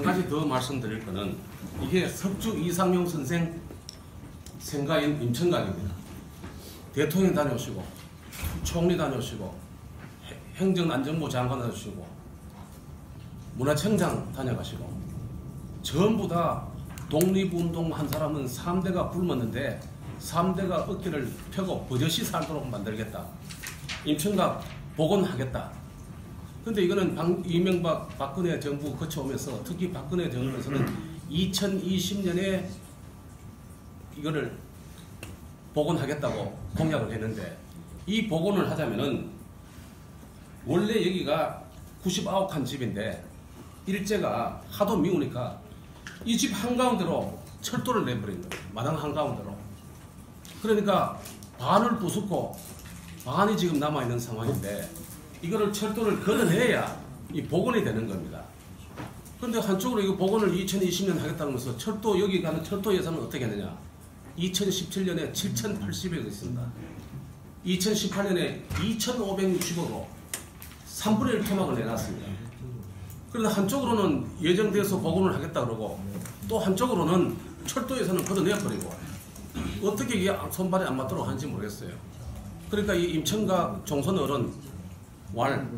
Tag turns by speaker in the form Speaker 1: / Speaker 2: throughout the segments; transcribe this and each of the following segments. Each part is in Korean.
Speaker 1: 가지 더 말씀드릴 거는 이게 석주 이상용 선생 생가인 임천각입니다. 대통령 다녀오시고 총리 다녀오시고 해- 행정안전부 장관 다녀오시고 문화청장 다녀가시고 전부 다 독립운동 한 사람은 3대가 굶었는데 3대가 어깨를 펴고 버젓이 살도록 만들겠다. 임천각 복원하겠다. 근데 이거는 방, 이명박 박근혜 정부 거쳐오면서 특히 박근혜 정부에서는 2020년에 이거를 복원하겠다고 공약을 했는데 이 복원을 하자면은 원래 여기가 99칸 집인데 일제가 하도 미우니까 이 집 한가운데로 철도를 내버린 거예요. 마당 한가운데로. 그러니까 반을 부수고 반이 지금 남아있는 상황인데 이거를 철도를 걷어내야 이 복원이 되는 겁니다. 그런데 한쪽으로 이거 복원을 2020년 하겠다면서 철도 여기 가는 철도 예산은 어떻게 했느냐? 2017년에 7,080억 있습니다. 2018년에 2,560억으로 3분의 1 토막을 내놨습니다. 그런데 한쪽으로는 예정돼서 복원을 하겠다 그러고 또 한쪽으로는 철도 예산을 걷어내버리고 어떻게 이게 손발이 안 맞도록 하는지 모르겠어요. 그러니까 이 임천각 종선 어 른왈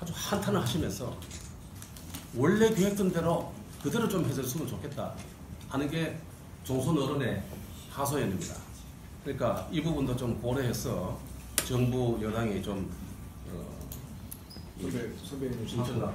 Speaker 1: 아주 한탄을 하시면서 원래 계획된 대로 그대로 좀 해줬으면 좋겠다 하는 게 종선 어른의 하소연입니다. 그러니까 이 부분도 좀 고려해서 정부 여당이 좀 어,
Speaker 2: 선배님
Speaker 1: 임천각